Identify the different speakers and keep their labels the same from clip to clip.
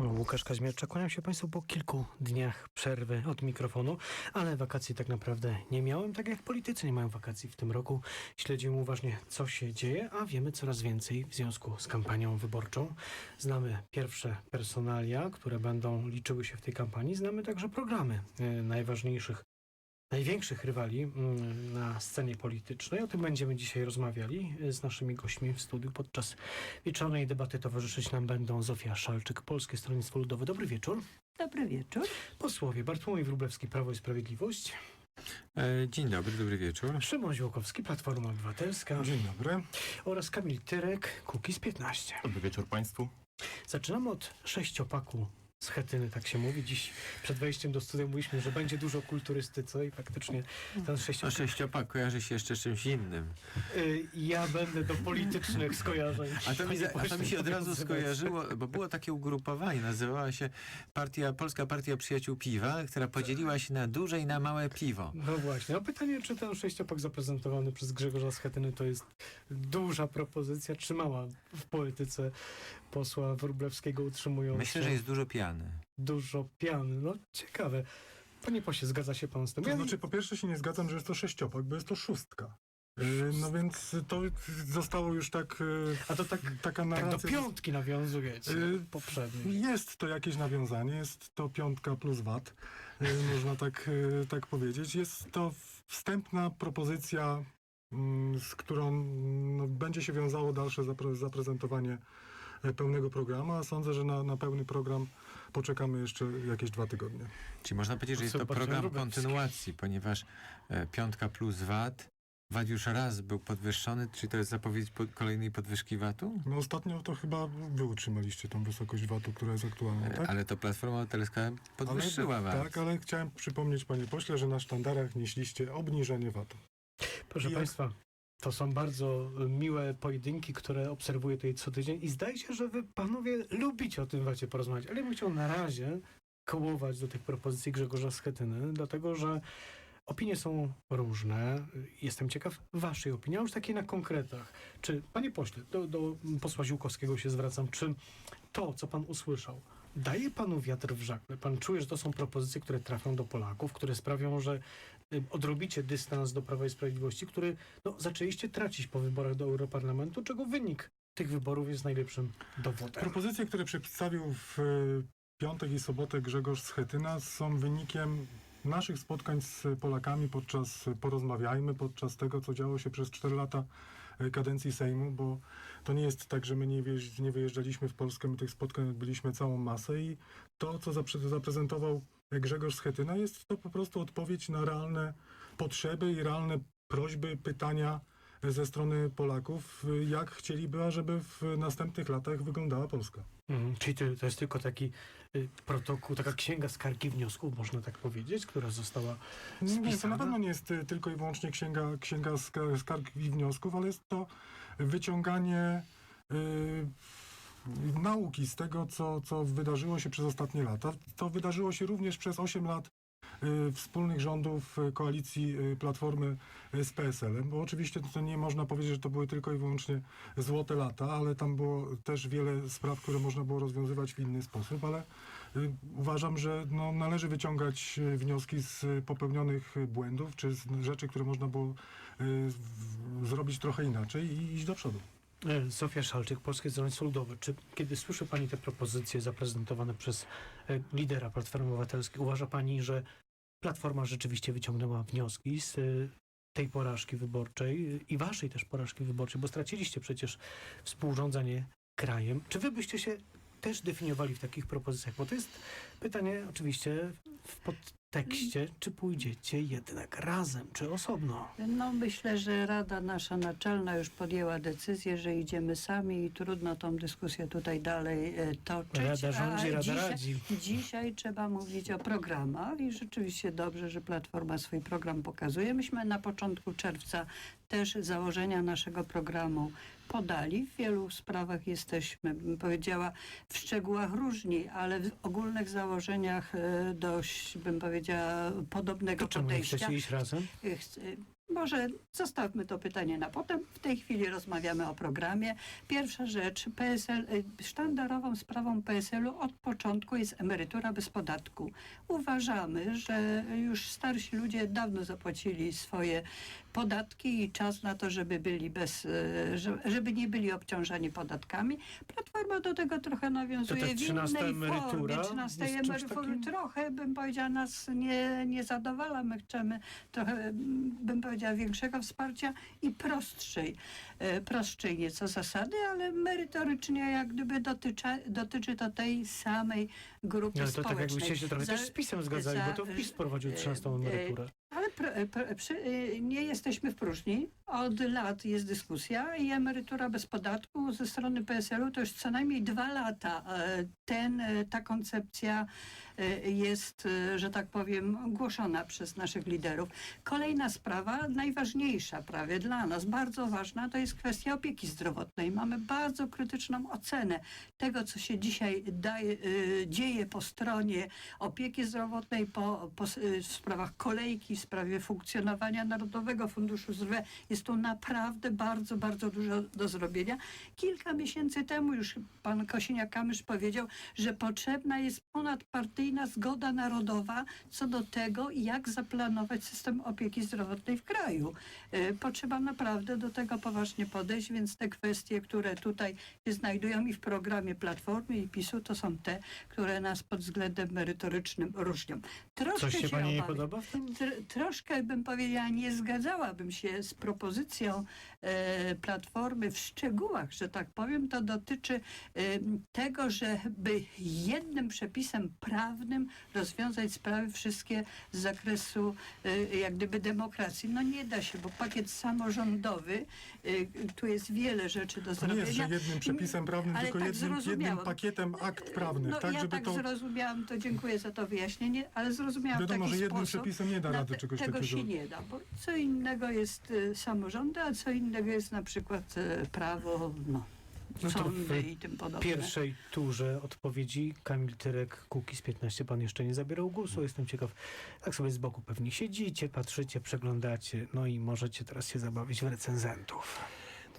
Speaker 1: Łukasz Kaźmierczak, kłaniam się Państwu po kilku dniach przerwy od mikrofonu, ale wakacji tak naprawdę nie miałem, tak jak politycy nie mają wakacji w tym roku. Śledzimy uważnie, co się dzieje, a wiemy coraz więcej w związku z kampanią wyborczą. Znamy pierwsze personalia, które będą liczyły się w tej kampanii, znamy także programy e, najważniejszych największych rywali mm, na scenie politycznej. O tym będziemy dzisiaj rozmawiali e, z naszymi gośćmi w studiu. Podczas wieczornej debaty towarzyszyć nam będą Zofia Szalczyk, Polskie Stronnictwo Ludowe. Dobry wieczór.
Speaker 2: Dobry wieczór.
Speaker 1: Posłowie Bartłomiej Wróblewski, Prawo i Sprawiedliwość.
Speaker 3: E, Dzień dobry, dobry wieczór.
Speaker 1: Szymon Ziółkowski, Platforma Obywatelska.
Speaker 4: Dzień dobry.
Speaker 1: Oraz Kamil Tyrek, Kukiz 15.
Speaker 4: Dobry wieczór Państwu.
Speaker 1: Zaczynamy od sześciopaku z Chetyny, tak się mówi. Dziś przed wejściem do studia mówiliśmy, że będzie dużo kulturystyce i faktycznie ten
Speaker 3: A
Speaker 1: sześciopak...
Speaker 3: sześciopak kojarzy się jeszcze z czymś innym.
Speaker 1: Y, Ja będę do politycznych skojarzeń.
Speaker 3: A to mi, za- a to mi się od razu skojarzyło, bo było takie ugrupowanie, nazywała się partia, Polska Partia Przyjaciół Piwa, która podzieliła się na duże i na małe piwo.
Speaker 1: No właśnie, no pytanie, czy ten sześciopak zaprezentowany przez Grzegorza Schetyny to jest duża propozycja, czy mała w polityce posła Wróblewskiego utrzymująca
Speaker 3: Myślę, że jest dużo piany.
Speaker 1: dużo piany. No ciekawe. Panie posie, zgadza się pan z tym?
Speaker 4: To
Speaker 1: Ja-
Speaker 4: znaczy, po pierwsze się nie zgadzam, że jest to sześciopak, bo jest to szóstka. Yy, No więc to zostało już tak, yy,
Speaker 1: A to tak,
Speaker 4: taka
Speaker 1: tak do
Speaker 4: narracja.
Speaker 1: piątki nawiązujecie
Speaker 4: Y,
Speaker 1: poprzedniej.
Speaker 4: Jest to jakieś nawiązanie, jest to piątka plus VAT, można tak, tak powiedzieć. Jest to wstępna propozycja, mm, z którą no, będzie się wiązało dalsze zapre- zaprezentowanie e, pełnego programu, a sądzę, że na, na pełny program poczekamy jeszcze jakieś dwa tygodnie.
Speaker 3: Czyli można powiedzieć, że jest to program kontynuacji, ponieważ e, piątka plus VAT, VAT już raz był podwyższony, czy to jest zapowiedź po, kolejnej podwyżki VAT-u?
Speaker 4: No ostatnio to chyba wy utrzymaliście tą wysokość VAT-u, która jest aktualna,
Speaker 3: E,
Speaker 4: tak?
Speaker 3: Ale to Platforma Obywatelska podwyższyła
Speaker 4: ale,
Speaker 3: VAT.
Speaker 4: Tak, ale chciałem przypomnieć panie pośle, że na sztandarach nieśliście obniżenie VAT-u.
Speaker 1: Proszę
Speaker 4: jak-
Speaker 1: państwa, to są bardzo miłe pojedynki, które obserwuję tutaj co tydzień i zdaje się, że wy panowie lubicie o tym wacie porozmawiać, ale ja bym chciał na razie kołować do tych propozycji Grzegorza Schetyny, dlatego że opinie są różne. Jestem ciekaw waszej opinii, a już takiej na konkretach. Czy, panie pośle, do, do posła Ziółkowskiego się zwracam, czy to, co pan usłyszał, daje panu wiatr w żagle? Pan czuje, że to są propozycje, które trafią do Polaków, które sprawią, że y, odrobicie dystans do Prawa i Sprawiedliwości, który no, zaczęliście tracić po wyborach do Europarlamentu, czego wynik tych wyborów jest najlepszym dowodem.
Speaker 4: Propozycje, które przedstawił w e, piątek i sobotę Grzegorz Schetyna są wynikiem naszych spotkań z Polakami podczas Porozmawiajmy, podczas tego, co działo się przez 4 lata e, kadencji Sejmu, bo to nie jest tak, że my nie, wyjeżdżaliśmy w Polskę, my tych spotkań odbyliśmy całą masę i to, co zapre- zaprezentował Grzegorz Schetyna, jest to po prostu odpowiedź na realne potrzeby i realne prośby, pytania ze strony Polaków, jak chcieliby, żeby w następnych latach wyglądała Polska.
Speaker 1: Mhm, czyli to, to jest tylko taki y, protokół, taka księga skargi wniosków, można tak powiedzieć, która została
Speaker 4: Nie, to
Speaker 1: Spisana?
Speaker 4: na pewno nie jest y, tylko i wyłącznie księga, księga sk- skarg i wniosków, ale jest to wyciąganie y, nauki z tego, co, co wydarzyło się przez ostatnie lata. To wydarzyło się również przez 8 lat y, wspólnych rządów y, koalicji y, Platformy z PSL-em, bo oczywiście to nie można powiedzieć, że to były tylko i wyłącznie złote lata, ale tam było też wiele spraw, które można było rozwiązywać w inny sposób, ale uważam, że no, należy wyciągać wnioski z popełnionych błędów, czy z rzeczy, które można było zrobić trochę inaczej i iść do przodu.
Speaker 1: E, Zofia Szalczyk, Polskie Stronnictwo Ludowe. Czy kiedy słyszy Pani te propozycje zaprezentowane przez e, lidera Platformy Obywatelskiej, uważa Pani, że Platforma rzeczywiście wyciągnęła wnioski z e, tej porażki wyborczej e, i Waszej też porażki wyborczej, bo straciliście przecież współrządzanie krajem. Czy Wy byście się też definiowali w takich propozycjach? Bo to jest pytanie oczywiście w podtekście, czy pójdziecie jednak razem, czy osobno?
Speaker 2: No myślę, że Rada nasza naczelna już podjęła decyzję, że idziemy sami i trudno tą dyskusję tutaj dalej e, toczyć.
Speaker 1: Rada rządzi, Rada
Speaker 2: dzisiaj,
Speaker 1: radzi.
Speaker 2: Dzisiaj trzeba mówić o programach i rzeczywiście dobrze, że Platforma swój program pokazuje. Myśmy na początku czerwca też założenia naszego programu podali. W wielu sprawach jesteśmy, bym powiedziała, w szczegółach różni, ale w ogólnych założeniach e, dość, bym powiedziała, podobnego
Speaker 1: To czemu
Speaker 2: podejścia.
Speaker 1: iść razem?
Speaker 2: Chce- Może zostawmy to pytanie na potem. W tej chwili rozmawiamy o programie. Pierwsza rzecz, PSL, y, sztandarową sprawą PSL-u od początku jest emerytura bez podatku. Uważamy, że już starsi ludzie dawno zapłacili swoje podatki i czas na to, żeby byli bez, że- żeby nie byli obciążani podatkami. Platforma do tego trochę nawiązuje
Speaker 1: To ta
Speaker 2: w
Speaker 1: 13
Speaker 2: innej formie. 13
Speaker 1: jest czymś
Speaker 2: emerytury trochę, bym powiedziała, nas nie, nie zadowala. My chcemy trochę, bym powiedziała, większego wsparcia i prostszej, e, prostszej nieco zasady, ale merytorycznie jak gdyby dotyczy, dotyczy to tej samej grupy
Speaker 1: Ale to tak
Speaker 2: społecznej.
Speaker 1: jakbyście się trochę
Speaker 2: Za-
Speaker 1: też z PiSem zgadzali,
Speaker 2: za-
Speaker 1: bo to PiS prowadził
Speaker 2: e,
Speaker 1: 13
Speaker 2: e,
Speaker 1: emeryturę.
Speaker 2: Ale pr, pr, przy, y, nie jesteśmy w próżni. Od lat jest dyskusja i emerytura bez podatku ze strony PSL-u to już co najmniej dwa lata. e, Ten, e, ta koncepcja e, jest, że tak powiem, głoszona przez naszych liderów. Kolejna sprawa, najważniejsza prawie dla nas, bardzo ważna, to jest kwestia opieki zdrowotnej. Mamy bardzo krytyczną ocenę tego, co się dzisiaj daje, dzieje po stronie opieki zdrowotnej, po, po w sprawach kolejki, w sprawie funkcjonowania Narodowego Funduszu Zdrowia. Jest tu naprawdę bardzo, bardzo dużo do zrobienia. Kilka miesięcy temu już pan Kosiniak-Kamysz powiedział, że potrzebna jest ponadpartyjna zgoda narodowa co do tego, jak zaplanować system opieki zdrowotnej w kraju. Y, Potrzeba naprawdę do tego poważnie podejść, więc te kwestie, które tutaj się znajdują i w programie Platformy i PiSu, to są te, które nas pod względem merytorycznym różnią. Troszkę
Speaker 1: Coś się pani nie
Speaker 2: obawiam-
Speaker 1: podoba w tym?
Speaker 2: Tr- troszkę bym powiedziała, nie zgadzałabym się z propozycją e, Platformy w szczegółach, że tak powiem. To dotyczy e, tego, żeby jednym przepisem prawnym rozwiązać sprawy wszystkie z zakresu e, jak gdyby demokracji. No nie da się, bo pakiet samorządowy, e, tu jest wiele rzeczy do
Speaker 4: To nie
Speaker 2: zrobienia.
Speaker 4: jest, że jednym przepisem prawnym,
Speaker 2: Ale
Speaker 4: tylko
Speaker 2: tak
Speaker 4: jednym, jednym
Speaker 2: zrozumiałam.
Speaker 4: pakietem akt prawnych,
Speaker 2: No,
Speaker 4: tak,
Speaker 2: ja
Speaker 4: żeby
Speaker 2: tak
Speaker 4: to...
Speaker 2: zrozumiałam, to dziękuję za to wyjaśnienie, ale zrozumiałam
Speaker 4: Wiadomo, że jednym
Speaker 2: sposób,
Speaker 4: przepisem nie da rady
Speaker 2: te-
Speaker 4: czegoś
Speaker 2: tego
Speaker 4: takiego.
Speaker 2: się nie da, bo co innego jest samorządy, a co innego jest na przykład y, prawo, no,
Speaker 1: No to
Speaker 2: sądy
Speaker 1: w
Speaker 2: i tym
Speaker 1: W
Speaker 2: podobne.
Speaker 1: pierwszej turze odpowiedzi Kamil Tyrek, Kukiz 15, pan jeszcze nie zabierał głosu. Jestem ciekaw, tak sobie z boku pewnie siedzicie, patrzycie, przeglądacie, no i możecie teraz się zabawić w recenzentów.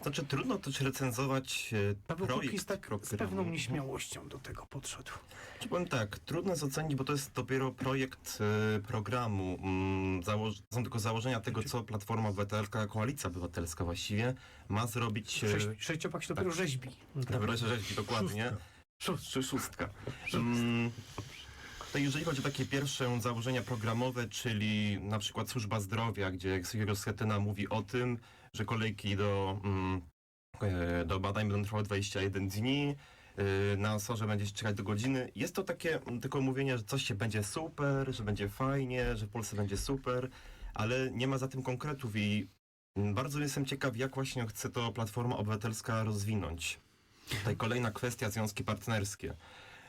Speaker 5: Znaczy trudno też recenzować e,
Speaker 1: Paweł
Speaker 5: projekt
Speaker 1: Kukiz tak z
Speaker 5: programu.
Speaker 1: pewną nieśmiałością do tego podszedł.
Speaker 5: Czy powiem tak, trudno jest ocenić, bo to jest dopiero projekt e, programu. Mm, założ- są tylko założenia tego, co Platforma Obywatelska, Koalicja Obywatelska właściwie ma zrobić. e,
Speaker 1: Sześć, sześciopak się dopiero
Speaker 5: tak.
Speaker 1: rzeźbi.
Speaker 5: Dopiero się rzeźbi, dokładnie.
Speaker 4: Szóstka.
Speaker 5: Czy szóstka. Mm, to jeżeli chodzi o takie pierwsze założenia programowe, czyli na przykład służba zdrowia, gdzie Grzegorz Schetyna mówi o tym, że kolejki do, mm, e, do badań będą trwały 21 dni, e, na sorze będzie się czekać do godziny. Jest to takie mm, tylko mówienie, że coś się będzie super, że będzie fajnie, że w Polsce będzie super, ale nie ma za tym konkretów i mm, bardzo jestem ciekaw, jak właśnie chce to Platforma Obywatelska rozwinąć. Tutaj kolejna kwestia, związki partnerskie.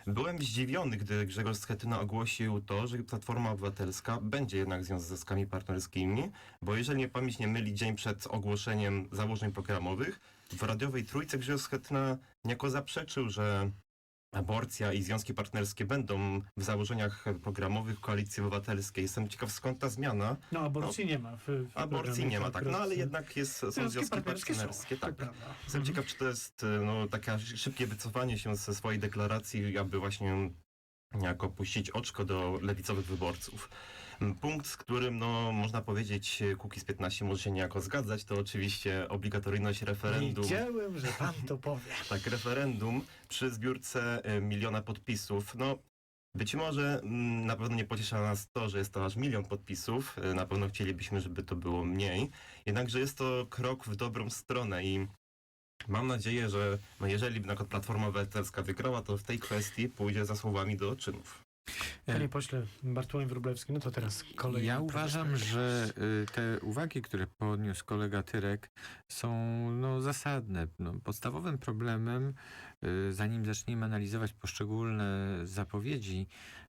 Speaker 5: Byłem zdziwiony, gdy Grzegorz Schetyna ogłosił to, że Platforma Obywatelska będzie jednak związkami partnerskimi, bo jeżeli mnie pamięć nie myli, dzień przed ogłoszeniem założeń programowych, w radiowej trójce Grzegorz Schetyna niejako zaprzeczył, że aborcja i związki partnerskie będą w założeniach programowych Koalicji Obywatelskiej. Jestem ciekaw, skąd ta zmiana.
Speaker 1: No aborcji nie ma. W, w
Speaker 5: Aborcji nie ma, tak, no ale jednak jest, są związki partnerskie,
Speaker 1: są,
Speaker 5: tak. Jestem
Speaker 1: Mhm.
Speaker 5: ciekaw, czy to jest e, no, takie szybkie wycofanie się ze swojej deklaracji, aby właśnie niejako puścić oczko do lewicowych wyborców. M, Punkt, z którym no, można powiedzieć Kukiz 15 może się niejako zgadzać, to oczywiście obligatoryjność referendum.
Speaker 1: Wiedziałem, że pan to powie.
Speaker 5: Tak, referendum przy zbiórce e, miliona podpisów. No, być może mm, na pewno nie pociesza nas to, że jest to aż milion podpisów. E, Na pewno chcielibyśmy, żeby to było mniej. Jednakże jest to krok w dobrą stronę i mam nadzieję, że no jeżeli na przykład Platforma Obywatelska wygrała, to w tej kwestii pójdzie za słowami do czynów.
Speaker 1: Panie pośle Bartłomiej Wróblewski, no to teraz kolejny.
Speaker 3: Ja uważam, że y, te uwagi, które podniósł kolega Tyrek, są no, zasadne. No, podstawowym problemem, y, zanim zaczniemy analizować poszczególne zapowiedzi e,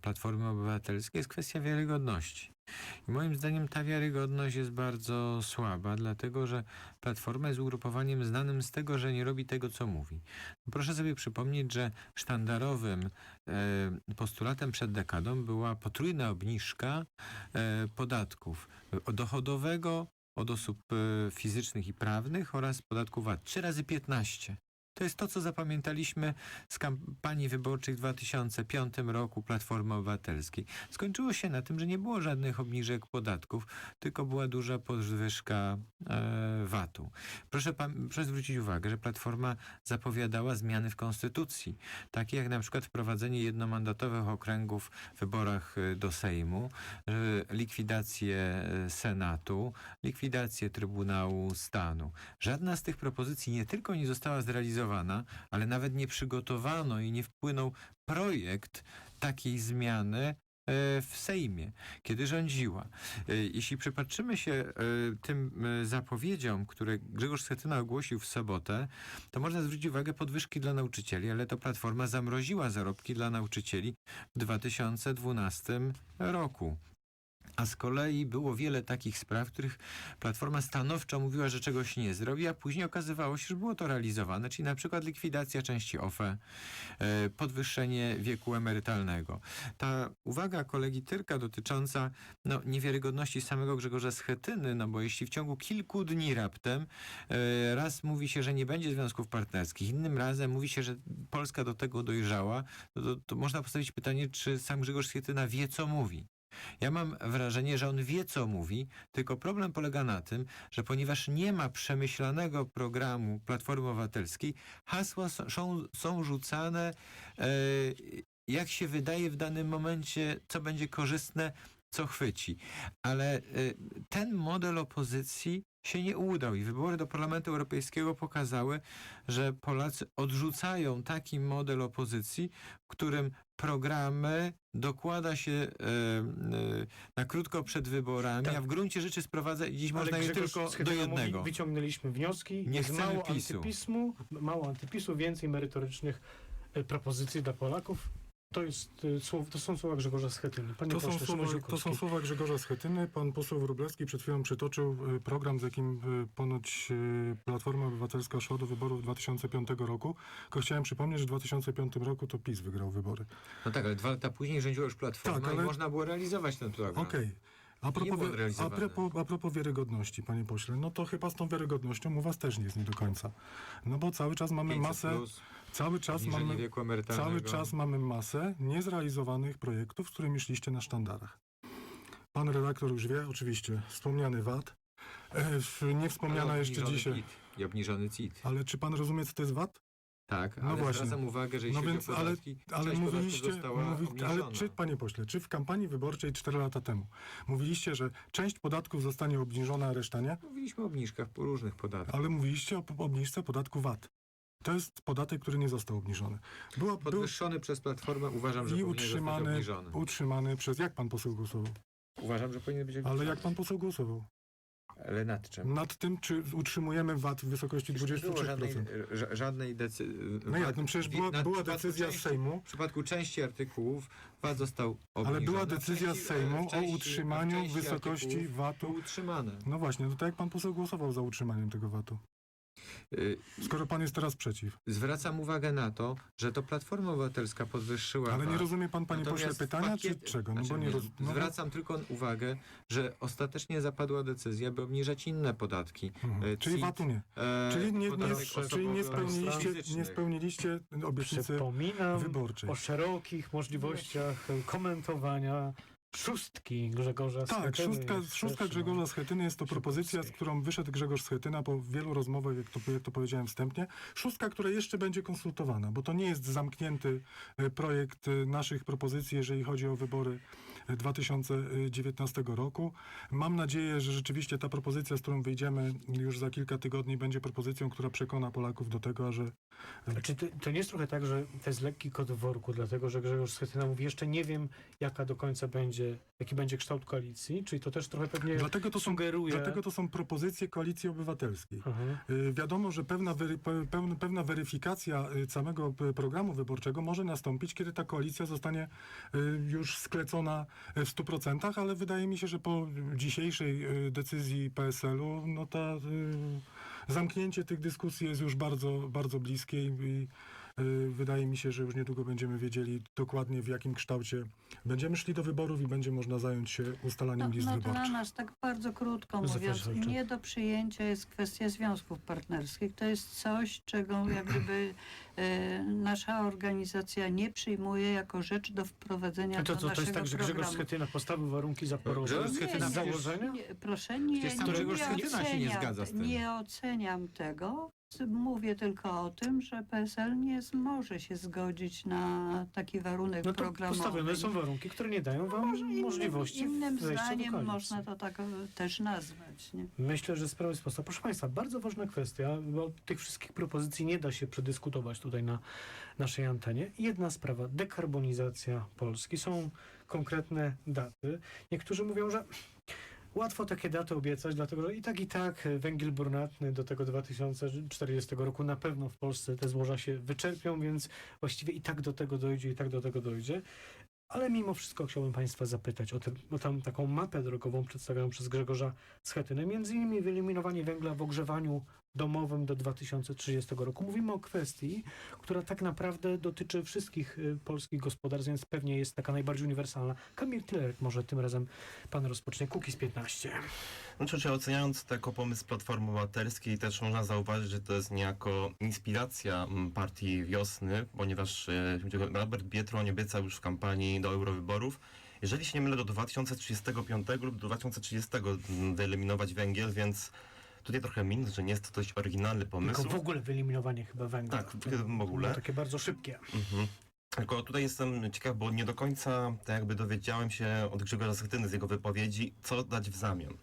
Speaker 3: Platformy Obywatelskiej jest kwestia wiarygodności. I moim zdaniem ta wiarygodność jest bardzo słaba, dlatego że Platforma jest ugrupowaniem znanym z tego, że nie robi tego, co mówi. Proszę sobie przypomnieć, że sztandarowym e, postulatem przed dekadą była potrójna obniżka e, podatków e, dochodowego od osób e, fizycznych i prawnych oraz podatku VAT. 3 razy 15. To jest to, co zapamiętaliśmy z kampanii wyborczej w 2005 roku Platformy Obywatelskiej. Skończyło się na tym, że nie było żadnych obniżek podatków, tylko była duża podwyżka e, VAT-u. Proszę, proszę zwrócić uwagę, że Platforma zapowiadała zmiany w Konstytucji, takie jak na przykład wprowadzenie jednomandatowych okręgów w wyborach e, do Sejmu, e, likwidację e, Senatu, likwidację Trybunału Stanu. Żadna z tych propozycji nie tylko nie została zrealizowana, ale nawet nie przygotowano i nie wpłynął projekt takiej zmiany e, w Sejmie, kiedy rządziła. E, Jeśli przypatrzymy się e, tym zapowiedziom, które Grzegorz Schetyna ogłosił w sobotę, to można zwrócić uwagę podwyżki dla nauczycieli, ale to Platforma zamroziła zarobki dla nauczycieli w 2012 roku. A z kolei było wiele takich spraw, w których Platforma stanowczo mówiła, że czegoś nie zrobi, a później okazywało się, że było to realizowane, czyli na przykład likwidacja części OFE, e, podwyższenie wieku emerytalnego. Ta uwaga kolegi Tyrka dotycząca no, niewiarygodności samego Grzegorza Schetyny, no bo jeśli w ciągu kilku dni raptem e, raz mówi się, że nie będzie związków partnerskich, innym razem mówi się, że Polska do tego dojrzała, no to, to można postawić pytanie, czy sam Grzegorz Schetyna wie, co mówi. Ja mam wrażenie, że on wie, co mówi, tylko problem polega na tym, że ponieważ nie ma przemyślanego programu Platformy Obywatelskiej, hasła są, są rzucane, e, jak się wydaje w danym momencie, co będzie korzystne, co chwyci. Ale e, ten model opozycji się nie udał i wybory do Parlamentu Europejskiego pokazały, że Polacy odrzucają taki model opozycji, w którym programy dokłada się e, e, na krótko przed wyborami,
Speaker 1: Tak.
Speaker 3: a w gruncie rzeczy sprowadza dziś
Speaker 1: Ale
Speaker 3: można je tylko do
Speaker 1: mówi,
Speaker 3: jednego.
Speaker 1: Wyciągnęliśmy wnioski.
Speaker 3: Nie
Speaker 1: jest mało
Speaker 3: PiSu.
Speaker 1: antypismu, mało antypisu, więcej merytorycznych e, propozycji dla Polaków. To, jest, słow, to są słowa Grzegorza Schetyny. Panie
Speaker 4: To są, słowa, to są słowa Grzegorza Schetyny. Pan poseł Wróblewski przed chwilą przytoczył y, program, z jakim y, ponoć y, Platforma Obywatelska szła do wyborów 2005 roku. Tylko chciałem przypomnieć, że w 2005 roku to PiS wygrał wybory.
Speaker 3: No tak, ale dwa lata później rządziła już Platforma
Speaker 4: Tak,
Speaker 3: i
Speaker 4: ale-
Speaker 3: można było realizować ten program.
Speaker 4: Okej. A,
Speaker 3: Nie
Speaker 4: propos, a, propos, a propos wiarygodności, panie pośle, no to chyba z tą wiarygodnością u was też nie jest nie do końca. No bo cały czas mamy
Speaker 3: 500
Speaker 4: masę,
Speaker 3: plus,
Speaker 4: cały czas mamy,
Speaker 3: wieku emerytalnego.
Speaker 4: cały czas mamy masę niezrealizowanych projektów, z którymi szliście na sztandarach. Pan redaktor już wie, oczywiście, wspomniany VAT, e, nie wspomniana jeszcze dzisiaj.
Speaker 3: CIT I obniżony CIT.
Speaker 4: Ale czy pan rozumie, co to jest VAT?
Speaker 3: Tak,
Speaker 4: No
Speaker 3: ale
Speaker 4: właśnie.
Speaker 3: zwracam uwagę, że jeśli
Speaker 4: No więc, ale, ale mówiliście,
Speaker 3: została
Speaker 4: mówi, ale czy, panie pośle, czy w kampanii wyborczej 4 lata temu mówiliście, że część podatków zostanie obniżona, a reszta nie?
Speaker 3: Mówiliśmy o obniżkach po różnych podatkach.
Speaker 4: Ale mówiliście o obniżce podatku VAT. To jest podatek, który nie został obniżony. Była, był
Speaker 3: Podwyższony przez Platformę uważam, że
Speaker 4: i
Speaker 3: powinien zostać
Speaker 4: utrzymany,
Speaker 3: obniżony.
Speaker 4: utrzymany przez... Jak pan poseł głosował?
Speaker 3: Uważam, że powinien być
Speaker 4: Ale
Speaker 3: obniżony.
Speaker 4: jak pan poseł głosował?
Speaker 3: Ale nad czym?
Speaker 4: Nad tym, czy utrzymujemy VAT w wysokości
Speaker 3: Przecież nie było
Speaker 4: 23%.
Speaker 3: żadnej, ża- żadnej decyzji.
Speaker 4: No jak, no przecież była, była decyzja Sejmu,
Speaker 3: W przypadku części artykułów VAT został
Speaker 4: ale
Speaker 3: obniżony.
Speaker 4: była
Speaker 3: a w
Speaker 4: decyzja z Sejmu o utrzymaniu wysokości VAT-u.
Speaker 3: Utrzymane.
Speaker 4: No właśnie, no to jak pan poseł głosował za utrzymaniem tego VAT-u?
Speaker 3: Y,
Speaker 4: Skoro pan jest teraz przeciw.
Speaker 3: Zwracam uwagę na to, że to Platforma Obywatelska podwyższyła
Speaker 4: Ale nie rozumie pan, panie pośle,
Speaker 3: Natomiast
Speaker 4: pytania,
Speaker 3: pakiet-
Speaker 4: czy czego? No
Speaker 3: znaczy
Speaker 4: bo nie roz... no bo-
Speaker 3: Zwracam tylko uwagę, że ostatecznie zapadła decyzja, by obniżać inne podatki.
Speaker 4: Mhm.
Speaker 3: e,
Speaker 4: Czyli VAT-u nie.
Speaker 3: e,
Speaker 4: Czyli nie, nie, czyli nie, spełniliście, nie spełniliście obietnicy
Speaker 1: Przypominam
Speaker 4: wyborczej.
Speaker 1: o szerokich możliwościach komentowania szóstki Grzegorza
Speaker 4: Tak,
Speaker 1: Schetyny.
Speaker 4: szóstka,
Speaker 1: Jest
Speaker 4: szóstka
Speaker 1: też, no.
Speaker 4: Grzegorza Schetyny jest to propozycja, z którą wyszedł Grzegorz Schetyna po wielu rozmowach, jak to, jak to powiedziałem wstępnie. Szóstka, która jeszcze będzie konsultowana, bo to nie jest zamknięty e, projekt e, naszych propozycji, jeżeli chodzi o wybory e, 2019 roku. Mam nadzieję, że rzeczywiście ta propozycja, z którą wyjdziemy już za kilka tygodni, będzie propozycją, która przekona Polaków do tego, że
Speaker 1: Czy to, to nie jest trochę tak, że to jest lekki kot w worku, dlatego że Grzegorz Schetyna mówi, jeszcze nie wiem, jaka do końca będzie będzie, jaki będzie kształt koalicji, czyli to też trochę pewnie
Speaker 4: Dlatego to są,
Speaker 1: sugeruje...
Speaker 4: dlatego to są propozycje koalicji obywatelskiej. Y, Wiadomo, że pewna, wery, pe- pewna weryfikacja y, całego p- programu wyborczego może nastąpić, kiedy ta koalicja zostanie y, już sklecona y, w 100%, ale wydaje mi się, że po dzisiejszej y, decyzji PSL-u, no ta y, zamknięcie tych dyskusji jest już bardzo, bardzo bliskie i y, wydaje mi się, że już niedługo będziemy wiedzieli dokładnie w jakim kształcie będziemy szli do wyborów i będzie można zająć się ustalaniem
Speaker 2: No,
Speaker 4: list
Speaker 2: no dla
Speaker 4: wyborczych.
Speaker 2: nas, tak bardzo krótko mówiąc, nie do przyjęcia jest kwestia związków partnerskich. To jest coś, czego jak gdyby nasza organizacja nie przyjmuje jako rzecz do wprowadzenia
Speaker 1: A to,
Speaker 2: do
Speaker 1: to, to jest tak, że
Speaker 2: programu.
Speaker 1: Grzegorz Schetyna postawił warunki Zaporoża
Speaker 3: Grzegorz Schetyna
Speaker 1: założenia?
Speaker 2: Nie, proszę, nie,
Speaker 3: Przecież
Speaker 2: nie,
Speaker 3: Grzegorz
Speaker 2: nie,
Speaker 3: Schetyna się nie
Speaker 2: oceniam,
Speaker 3: zgadza z tym.
Speaker 2: nie oceniam tego. Mówię tylko o tym, że PSL nie może się zgodzić na taki warunek
Speaker 1: No to
Speaker 2: programowy.
Speaker 1: postawione są warunki, które nie dają wam
Speaker 2: Może innym-
Speaker 1: możliwości
Speaker 2: Innym zdaniem można to tak e, też nazwać. Nie?
Speaker 1: Myślę, że sprawa jest prosta. Proszę Państwa, bardzo ważna kwestia, bo tych wszystkich propozycji nie da się przedyskutować tutaj na naszej antenie. Jedna sprawa, dekarbonizacja Polski. Są konkretne daty. Niektórzy mówią, że łatwo takie daty obiecać, dlatego że i tak, i tak węgiel brunatny do tego 2040 roku na pewno w Polsce te złoża się wyczerpią, więc właściwie i tak do tego dojdzie, i tak do tego dojdzie. Ale mimo wszystko chciałbym Państwa zapytać o, tę o tam taką mapę drogową przedstawioną przez Grzegorza Schetynę. Między innymi wyeliminowanie węgla w ogrzewaniu domowym do 2030 roku. Mówimy o kwestii, która tak naprawdę dotyczy wszystkich y, polskich gospodarstw, więc pewnie jest taka najbardziej uniwersalna. Kamil Tylerek, może tym razem Pan rozpocznie. Kukiz 15.
Speaker 5: Znaczy, czy oceniając jako pomysł Platformy Obywatelskiej, też można zauważyć, że to jest niejako inspiracja mm, partii Wiosny, ponieważ Robert Biedroń obiecał już w kampanii do eurowyborów, jeżeli się nie mylę, do 2035 lub do 2030 mm, wyeliminować węgiel, więc tutaj trochę minus, że nie jest to dość oryginalny pomysł.
Speaker 1: Tylko w ogóle wyeliminowanie chyba węgla.
Speaker 5: Tak, w ogóle.
Speaker 1: No, takie bardzo szybkie.
Speaker 5: Mhm. Tylko tutaj jestem ciekaw, bo nie do końca tak jakby dowiedziałem się od Grzegorza Schetyny z jego wypowiedzi, co dać w zamian.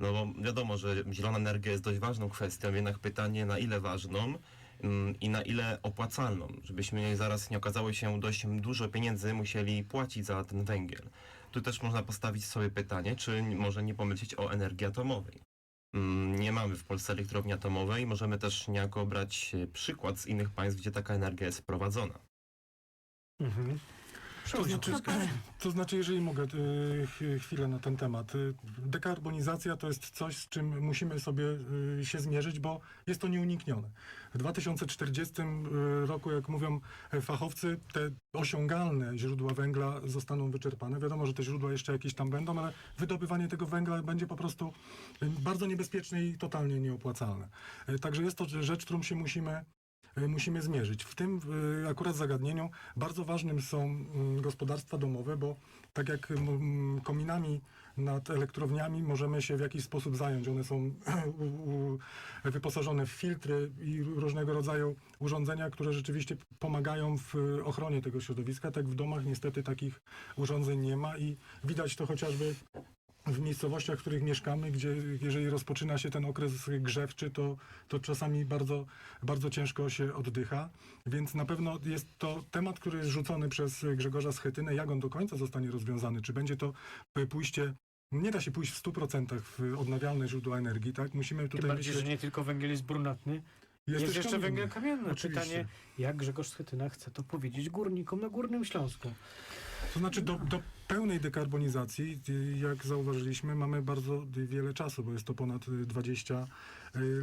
Speaker 5: No bo wiadomo, że zielona energia jest dość ważną kwestią, jednak pytanie na ile ważną mm, i na ile opłacalną, żebyśmy zaraz nie okazało się dość dużo pieniędzy musieli płacić za ten węgiel. Tu też można postawić sobie pytanie, czy może nie pomyśleć o energii atomowej. Mm, Nie mamy w Polsce elektrowni atomowej, możemy też niejako brać e, przykład z innych państw, gdzie taka energia jest prowadzona.
Speaker 1: Mhm.
Speaker 4: To znaczy, to znaczy, jeżeli mogę, y, ch- chwilę na ten temat. Y, Dekarbonizacja to jest coś, z czym musimy sobie y, się zmierzyć, bo jest to nieuniknione. W 2040 y, roku, jak mówią e, fachowcy, te osiągalne źródła węgla zostaną wyczerpane. Wiadomo, że te źródła jeszcze jakieś tam będą, ale wydobywanie tego węgla będzie po prostu y, bardzo niebezpieczne i totalnie nieopłacalne. Y, Także jest to rzecz, którą się musimy musimy zmierzyć. W tym akurat zagadnieniu bardzo ważnym są mm, gospodarstwa domowe, bo tak jak mm, kominami nad elektrowniami możemy się w jakiś sposób zająć. One są wyposażone w filtry i różnego rodzaju urządzenia, które rzeczywiście pomagają w y, ochronie tego środowiska. Tak w domach niestety takich urządzeń nie ma i widać to chociażby w miejscowościach, w których mieszkamy, gdzie jeżeli rozpoczyna się ten okres grzewczy, to, to czasami bardzo, bardzo ciężko się oddycha. Więc na pewno jest to temat, który jest rzucony przez Grzegorza Schetynę. Jak on do końca zostanie rozwiązany? Czy będzie to pójście... Nie da się pójść w 100% w odnawialne źródła energii, tak? Musimy
Speaker 1: Tym
Speaker 4: tutaj
Speaker 1: bardziej, że
Speaker 4: myśleć...
Speaker 1: nie tylko węgiel jest brunatny, jest,
Speaker 4: też
Speaker 1: jeszcze węgiel kamienny.
Speaker 4: Oczywiście.
Speaker 1: Pytanie, jak Grzegorz Schetyna chce to powiedzieć górnikom na Górnym Śląsku.
Speaker 4: To znaczy do, do pełnej dekarbonizacji, jak zauważyliśmy, mamy bardzo wiele czasu, bo jest to ponad y, 20 y,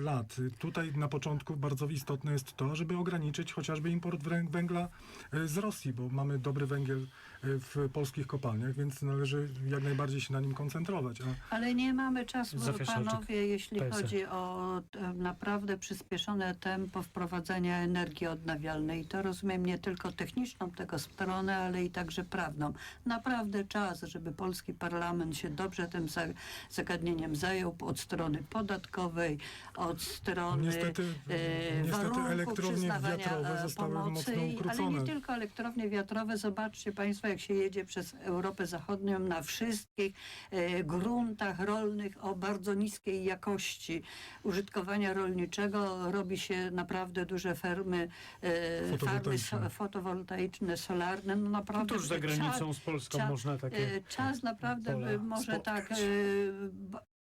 Speaker 4: lat. Y, Tutaj na początku bardzo istotne jest to, żeby ograniczyć chociażby import węgla y, z Rosji, bo mamy dobry węgiel y, w polskich kopalniach, więc należy jak najbardziej się na nim koncentrować. A
Speaker 2: Ale nie mamy czasu, panowie, jeśli chodzi o e, naprawdę przyspieszone tempo wprowadzania energii odnawialnej. To rozumiem nie tylko techniczną tego stronę, ale i także prawną. Naprawdę czas, żeby polski parlament się dobrze tym za- zagadnieniem zajął od strony podatkowej, od strony
Speaker 4: niestety,
Speaker 2: e,
Speaker 4: niestety
Speaker 2: warunków
Speaker 4: elektrownie
Speaker 2: przyznawania,
Speaker 4: wiatrowe
Speaker 2: e,
Speaker 4: zostały
Speaker 2: pomocy,
Speaker 4: mocno
Speaker 2: ale nie tylko elektrownie wiatrowe. Zobaczcie Państwo, jak się jedzie przez Europę Zachodnią na wszystkich e, gruntach rolnych o bardzo niskiej jakości użytkowania rolniczego. Robi się naprawdę duże fermy, e, farmy
Speaker 4: Fotowoltaiczne.
Speaker 2: so, fotowoltaiczne, solarne. No
Speaker 1: No
Speaker 2: naprawdę
Speaker 1: to już za granicą z Polską
Speaker 2: trzeba-
Speaker 1: można takie...
Speaker 2: E, Czas naprawdę
Speaker 1: pola
Speaker 2: by może
Speaker 1: spotkać.
Speaker 2: tak e,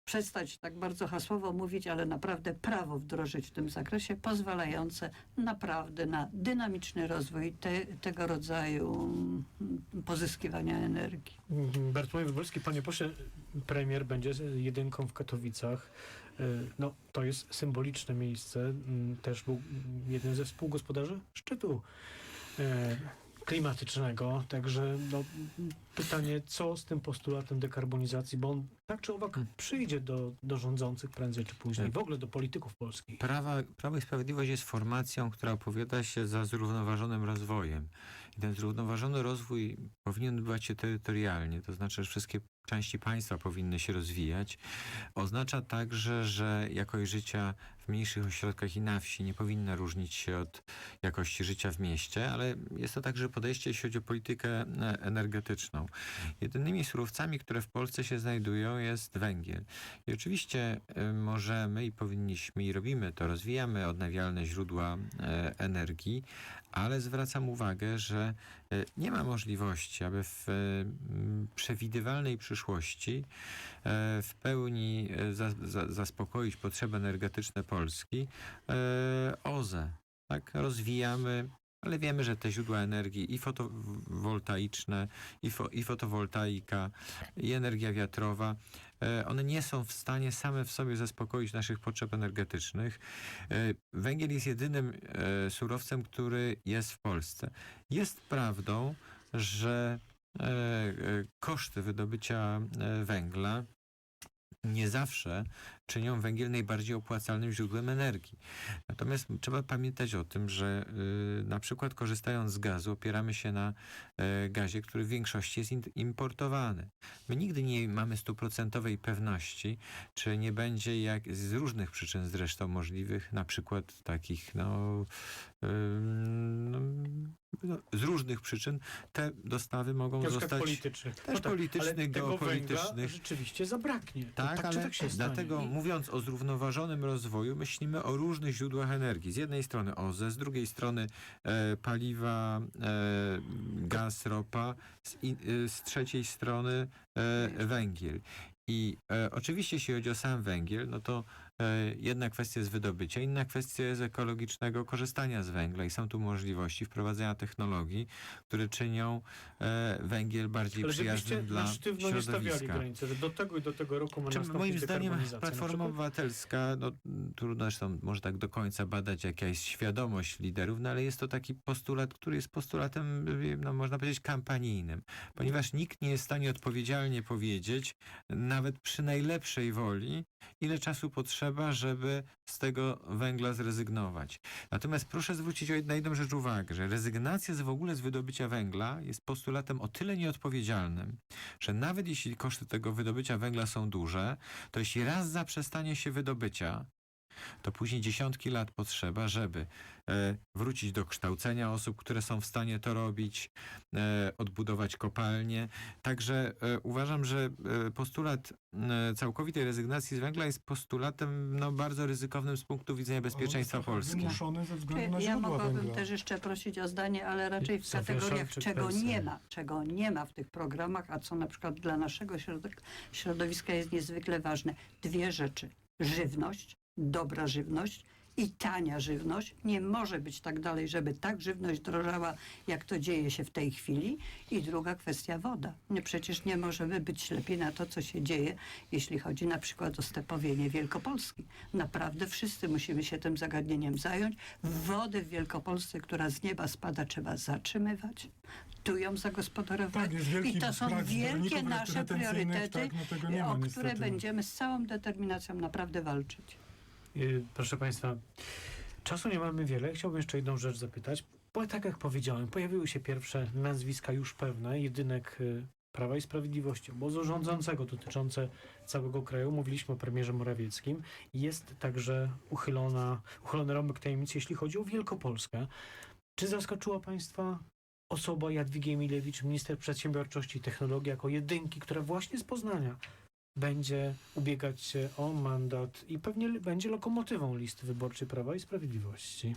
Speaker 2: przestać tak bardzo hasłowo mówić, ale naprawdę prawo wdrożyć w tym zakresie pozwalające naprawdę na dynamiczny rozwój te, tego rodzaju mm, pozyskiwania energii.
Speaker 1: Mhm. Bartłomiej Wyborski, panie pośle, premier będzie jedynką w Katowicach. Y, No, to jest symboliczne miejsce. Mm, Też był jeden ze współgospodarzy szczytu e, klimatycznego. Także no, pytanie, co z tym postulatem dekarbonizacji, bo on tak czy owak
Speaker 3: Hmm.
Speaker 1: przyjdzie do, do rządzących prędzej czy później, w ogóle do polityków polskich.
Speaker 3: Prawa, Prawo i Sprawiedliwość jest formacją, która opowiada się za zrównoważonym rozwojem. I ten zrównoważony rozwój powinien odbywać się terytorialnie, to znaczy, że wszystkie części państwa powinny się rozwijać. Oznacza także, że jakość życia w mniejszych ośrodkach i na wsi nie powinna różnić się od jakości życia w mieście, ale jest to także podejście, jeśli chodzi o politykę e, energetyczną. Jedynymi surowcami, które w Polsce się znajdują, jest węgiel. I oczywiście y, możemy i powinniśmy i robimy to, rozwijamy odnawialne źródła e, energii, ale zwracam uwagę, że e, nie ma możliwości, aby w e, przewidywalnej przyszłości e, w pełni za, za, zaspokoić potrzeby energetyczne Polski OZE. Tak, rozwijamy, ale wiemy, że te źródła energii i fotowoltaiczne, i, fo, i fotowoltaika, i energia wiatrowa, e, one nie są w stanie same w sobie zaspokoić naszych potrzeb energetycznych. E, Węgiel jest jedynym e, surowcem, który jest w Polsce. Jest prawdą, że koszty wydobycia węgla nie zawsze czynią węgiel najbardziej opłacalnym źródłem energii. Natomiast trzeba pamiętać o tym, że y, na przykład korzystając z gazu opieramy się na e, gazie, który w większości jest importowany. My nigdy nie mamy stuprocentowej pewności, czy nie będzie jak z różnych przyczyn zresztą możliwych, na przykład takich no, ym, no, no z różnych przyczyn te dostawy mogą
Speaker 1: przykład
Speaker 3: zostać
Speaker 1: politycznych.
Speaker 3: też
Speaker 1: No tak,
Speaker 3: politycznych,
Speaker 1: ale tego węgla
Speaker 3: geopolitycznych.
Speaker 1: rzeczywiście zabraknie.
Speaker 3: Tak,
Speaker 1: tak
Speaker 3: ale
Speaker 1: tak się stanie.
Speaker 3: Mówiąc o zrównoważonym rozwoju, myślimy o różnych źródłach energii. Z jednej strony OZE, z drugiej strony e, paliwa, e, gaz, ropa, z, i, e, z trzeciej strony e, węgiel. I e, oczywiście jeśli chodzi o sam węgiel, no to jedna kwestia jest wydobycia, inna kwestia jest ekologicznego korzystania z węgla i są tu możliwości wprowadzenia technologii, które czynią e, węgiel bardziej
Speaker 1: Ale
Speaker 3: przyjaznym dla
Speaker 1: na sztywno nie stawiali
Speaker 3: środowiska.
Speaker 1: granicy, że do tego i do tego roku ma nastąpić
Speaker 3: moim zdaniem Platforma? Obywatelska, no trudno zresztą może tak do końca badać jaka jest świadomość liderów, no ale jest to taki postulat, który jest postulatem, no można powiedzieć, kampanijnym, ponieważ nikt nie jest w stanie odpowiedzialnie powiedzieć, nawet przy najlepszej woli, ile czasu potrzeba, żeby z tego węgla zrezygnować. Natomiast proszę zwrócić na jedną rzecz uwagę, że rezygnacja z w ogóle z wydobycia węgla jest postulatem o tyle nieodpowiedzialnym, że nawet jeśli koszty tego wydobycia węgla są duże, to jeśli raz zaprzestanie się wydobycia, to później dziesiątki lat potrzeba, żeby e, wrócić do kształcenia osób, które są w stanie to robić, e, odbudować kopalnie. Także e, uważam, że e, postulat e, całkowitej rezygnacji z węgla jest postulatem no, bardzo ryzykownym z punktu widzenia bezpieczeństwa Polski.
Speaker 4: Ze względu na
Speaker 2: ja mogłabym
Speaker 4: węgla.
Speaker 2: też jeszcze prosić o zdanie, ale raczej w
Speaker 1: Sofia
Speaker 2: kategoriach, czego nie ma, czego nie ma w tych programach, a co na przykład dla naszego środowiska jest niezwykle ważne. Dwie rzeczy. Żywność, dobra żywność i tania żywność. Nie może być tak dalej, żeby tak żywność drożała, jak to dzieje się w tej chwili. I druga kwestia woda. Nie, przecież nie możemy być ślepi na to, co się dzieje, jeśli chodzi na przykład o stepowienie Wielkopolski. Naprawdę wszyscy musimy się tym zagadnieniem zająć. Wodę w Wielkopolsce, która z nieba spada, trzeba zatrzymywać. Tu ją zagospodarować.
Speaker 4: Tak,
Speaker 2: I to są wielkie nasze priorytety,
Speaker 4: tak, no
Speaker 2: o które
Speaker 4: niestety.
Speaker 2: będziemy z całą determinacją naprawdę walczyć.
Speaker 1: Y, Proszę Państwa, czasu nie mamy wiele. Chciałbym jeszcze jedną rzecz zapytać. Bo tak jak powiedziałem, pojawiły się pierwsze nazwiska już pewne, jedynek y, Prawa i Sprawiedliwości, obozu rządzącego dotyczące całego kraju. Mówiliśmy o premierze Morawieckim. Jest także uchylona, uchylony rąbek tajemnicy, jeśli chodzi o Wielkopolskę. Czy zaskoczyła Państwa osoba Jadwigi Emilewicz, minister przedsiębiorczości i technologii, jako jedynki, która właśnie z Poznania będzie ubiegać się o mandat i pewnie będzie lokomotywą listy wyborczej Prawa i Sprawiedliwości.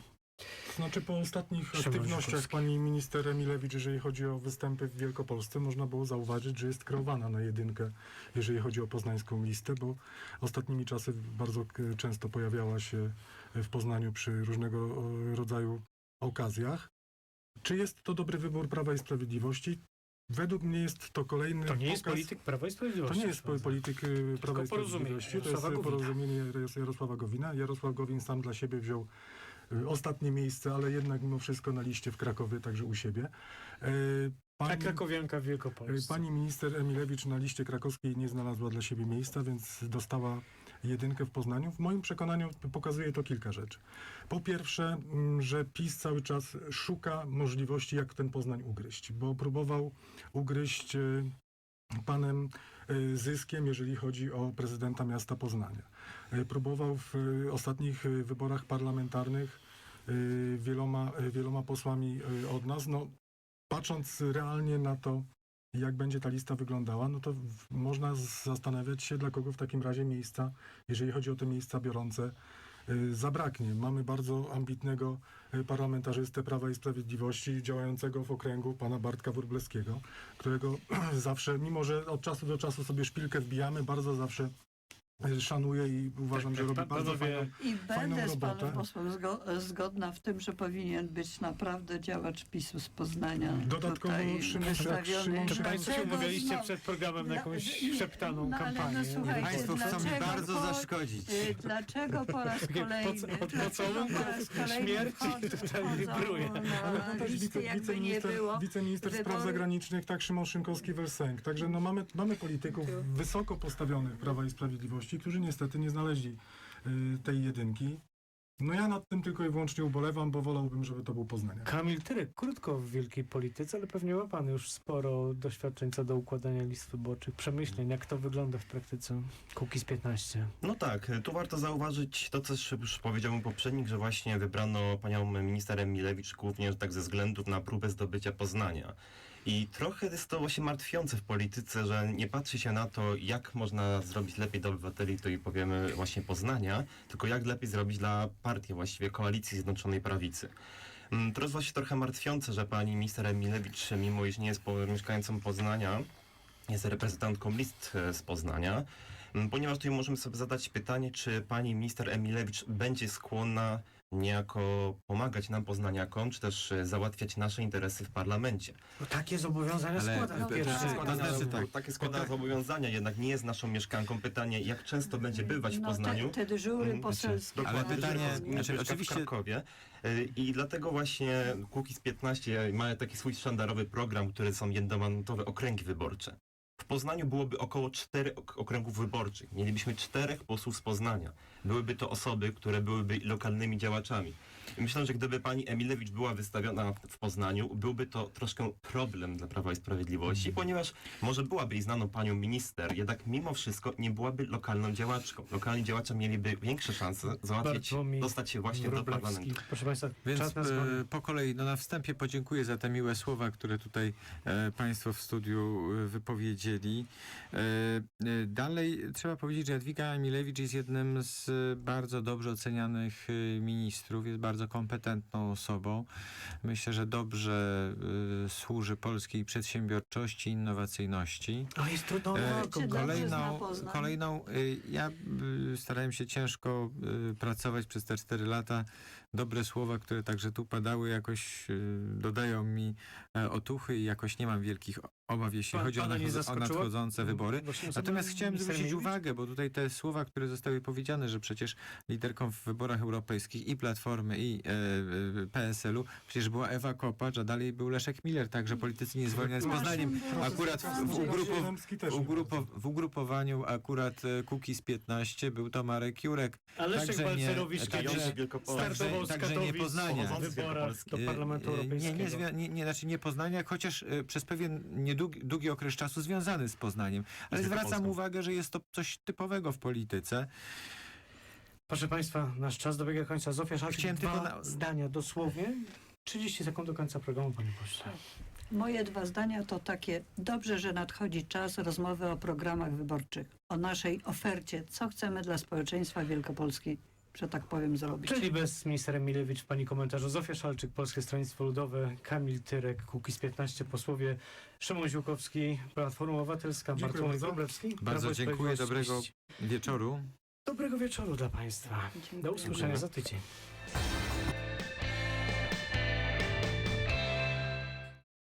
Speaker 4: Znaczy po ostatnich
Speaker 1: Szymon
Speaker 4: aktywnościach
Speaker 1: Sikorski.
Speaker 4: pani minister Emilewicz, jeżeli chodzi o występy w Wielkopolsce, można było zauważyć, że jest kreowana na jedynkę, jeżeli chodzi o poznańską listę, bo ostatnimi czasy bardzo często pojawiała się w Poznaniu przy różnego rodzaju okazjach. Czy jest to dobry wybór Prawa i Sprawiedliwości? Według mnie jest to kolejny
Speaker 1: To nie jest
Speaker 4: pokaz-
Speaker 1: polityk Prawa i
Speaker 4: To
Speaker 1: Sprawiedliwości.
Speaker 4: nie jest po- polityk y, Prawa i Sprawiedliwości, to jest
Speaker 1: Gowina.
Speaker 4: porozumienie Jar- Jarosława Gowina. Jarosław Gowin sam dla siebie wziął y, ostatnie miejsce, ale jednak mimo wszystko na liście w Krakowie, także u siebie.
Speaker 1: Ta
Speaker 4: Pani,
Speaker 1: krakowianka w Wielkopolsce.
Speaker 4: pani minister Emilewicz na liście krakowskiej nie znalazła dla siebie miejsca, więc dostała jedynkę w Poznaniu. W moim przekonaniu pokazuje to kilka rzeczy. Po pierwsze, mm, że PiS cały czas szuka możliwości, jak ten Poznań ugryźć, bo próbował ugryźć y, panem y, zyskiem, jeżeli chodzi o prezydenta miasta Poznania. Y, Próbował w ostatnich wyborach parlamentarnych wieloma, wieloma posłami od nas. No, patrząc realnie na to, jak będzie ta lista wyglądała, no to w, można zastanawiać się, dla kogo w takim razie miejsca, jeżeli chodzi o te miejsca biorące, y, zabraknie. Mamy bardzo ambitnego y, parlamentarzystę Prawa i Sprawiedliwości, działającego w okręgu pana Bartka Wróblewskiego, którego zawsze, mimo że od czasu do czasu sobie szpilkę wbijamy, bardzo zawsze szanuję i uważam,
Speaker 1: Tak,
Speaker 4: że
Speaker 1: tak,
Speaker 4: robi bardzo fajną
Speaker 2: I
Speaker 4: Fajną
Speaker 2: będę z panem posłem zgo- zgodna w tym, że powinien być naprawdę działacz PiSu z Poznania.
Speaker 4: Dodatkowo
Speaker 2: tutaj
Speaker 4: Szymon-
Speaker 2: wystawiony.
Speaker 4: Szymon-
Speaker 1: Czy Państwo się
Speaker 2: Dlaczego
Speaker 1: umawialiście
Speaker 2: znowu-
Speaker 1: przed programem na jakąś
Speaker 2: nie,
Speaker 1: szeptaną
Speaker 2: no ale no
Speaker 1: kampanię?
Speaker 2: słuchajcie,
Speaker 3: Państwo chcą mi
Speaker 2: dlaczego
Speaker 3: bardzo
Speaker 2: po-
Speaker 3: zaszkodzić.
Speaker 2: Y, Dlaczego po raz
Speaker 1: Takie
Speaker 2: kolejny,
Speaker 1: od
Speaker 2: dlaczego
Speaker 1: pocałunków śmierci
Speaker 2: wchodzą-
Speaker 1: tutaj
Speaker 2: wchodzą
Speaker 1: wibruje.
Speaker 4: Ale
Speaker 2: na
Speaker 4: to też
Speaker 2: listy,
Speaker 4: wice,
Speaker 2: jakby nie
Speaker 4: wiceminister,
Speaker 2: było.
Speaker 4: wiceminister spraw zagranicznych, tak Szymon Szynkowski-Welsenk. Także no mamy, mamy polityków wysoko postawionych Prawa i Sprawiedliwości, którzy niestety nie znaleźli y, tej jedynki. No ja nad tym tylko i wyłącznie ubolewam, bo wolałbym, żeby to był Poznania.
Speaker 1: Kamil Tyrek, krótko w wielkiej polityce, ale pewnie ma pan już sporo doświadczeń co do układania list wyborczych, przemyśleń, jak to wygląda w praktyce. Kukiz 15.
Speaker 5: No tak, tu warto zauważyć to, co już powiedział mój poprzednik, że właśnie wybrano panią minister Emilewicz głównie tak ze względów na próbę zdobycia Poznania. I trochę jest to właśnie martwiące w polityce, że nie patrzy się na to, jak można zrobić lepiej dla obywateli, to i powiemy właśnie Poznania, tylko jak lepiej zrobić dla partii, właściwie koalicji Zjednoczonej Prawicy. Mm, To jest właśnie trochę martwiące, że pani minister Emilewicz, mimo iż nie jest mieszkańcą Poznania, jest reprezentantką list e, z Poznania, Mm, Ponieważ tutaj możemy sobie zadać pytanie, czy pani minister Emilewicz będzie skłonna niejako pomagać nam poznaniakom, czy też e, załatwiać nasze interesy w parlamencie.
Speaker 1: No takie zobowiązania
Speaker 3: Ale-
Speaker 1: składa.
Speaker 3: no,
Speaker 1: Pierwszy
Speaker 3: tak,
Speaker 1: składa
Speaker 3: to znaczy tak.
Speaker 5: Takie składa zobowiązania, jednak nie jest naszą mieszkanką. Pytanie, jak często będzie bywać w
Speaker 2: No,
Speaker 5: Poznaniu?
Speaker 2: Te, te dyżury
Speaker 5: Mm,
Speaker 2: poselskie.
Speaker 3: Ale pytanie, znaczy, oczywiście-
Speaker 5: w Krakowie. Y, I dlatego właśnie Kukiz 15 ma taki swój sztandarowy program, który są jednomandowe okręgi wyborcze. W Poznaniu byłoby około czterech ok- okręgów wyborczych. Mielibyśmy czterech posłów z Poznania. Byłyby to osoby, które byłyby lokalnymi działaczami. Myślę, że gdyby pani Emilewicz była wystawiona w Poznaniu, byłby to troszkę problem dla Prawa i Sprawiedliwości, ponieważ może byłaby i znaną panią minister, jednak mimo wszystko nie byłaby lokalną działaczką. Lokalni działacze mieliby większe szanse załatwić,
Speaker 1: Bartłomiej
Speaker 5: dostać się właśnie do parlamentu.
Speaker 1: Proszę Państwa,
Speaker 3: Więc
Speaker 1: czas na dzwonię.
Speaker 3: e, po kolei, no na wstępie podziękuję za te miłe słowa, które tutaj e, Państwo w studiu e, wypowiedzieli. E, e, dalej trzeba powiedzieć, że Jadwiga Emilewicz jest jednym z bardzo dobrze ocenianych ministrów, jest bardzo kompetentną osobą. Myślę, że dobrze e, służy polskiej przedsiębiorczości i innowacyjności.
Speaker 1: A jest trudno
Speaker 3: E,
Speaker 1: e,
Speaker 3: Kolejną, kolejną y, ja y, starałem się ciężko y, pracować przez te cztery lata. Dobre słowa, które także tu padały, jakoś y, dodają mi e, otuchy i jakoś nie mam wielkich obaw, jeśli
Speaker 1: Pan-
Speaker 3: chodzi o, nadchod- o nadchodzące wybory. Natomiast chciałem zwrócić uwagę, bo tutaj te słowa, które zostały powiedziane, że przecież liderką w wyborach europejskich i Platformy, i e, e, PSL-u przecież była Ewa Kopacz, a dalej był Leszek Miller, także politycy niezwolni z Poznaniem. Akurat w, w, ugrupow,
Speaker 4: też
Speaker 3: w, ugrupo, w ugrupowaniu akurat e, Kukiz 15 był to Marek Jurek.
Speaker 1: A Leszek
Speaker 3: Także nie-
Speaker 1: Balcerowicz
Speaker 3: także-
Speaker 5: Wielkopolski.
Speaker 1: startował z
Speaker 3: także nie
Speaker 1: Katowic
Speaker 3: Poznania.
Speaker 1: wyborach do Parlamentu Europejskiego.
Speaker 3: Nie, nie, zwia- nie, nie, znaczy nie Poznania, chociaż e, przez pewien niedługi długi okres czasu związany z Poznaniem. Ale zwracam
Speaker 5: Wielkopolską.
Speaker 3: uwagę, że jest to coś typowego w polityce.
Speaker 1: Proszę Państwa, nasz czas dobiega końca. Zofia Szalczyk,
Speaker 3: Chciałem
Speaker 1: dwa
Speaker 3: tylko na-
Speaker 1: zdania dosłownie. 30 sekund do końca programu, Panie Pośle.
Speaker 2: Moje dwa zdania to takie, dobrze, że nadchodzi czas rozmowy o programach wyborczych, o naszej ofercie, co chcemy dla społeczeństwa Wielkopolski że tak powiem, zrobić.
Speaker 1: Czyli bez ministra Emilewicz w pani komentarzu. Zofia Szalczyk, Polskie Stronnictwo Ludowe, Kamil Tyrek, Kukiz 15, posłowie Szymon Ziłkowski, Platforma Obywatelska,
Speaker 4: Dziękuję
Speaker 1: Bartłomiej
Speaker 4: bardzo.
Speaker 1: Wróblewski.
Speaker 3: Bardzo dziękuję, dobrego wieczoru.
Speaker 1: Dobrego wieczoru dla państwa. Do
Speaker 2: Dziękuję.
Speaker 1: usłyszenia za tydzień.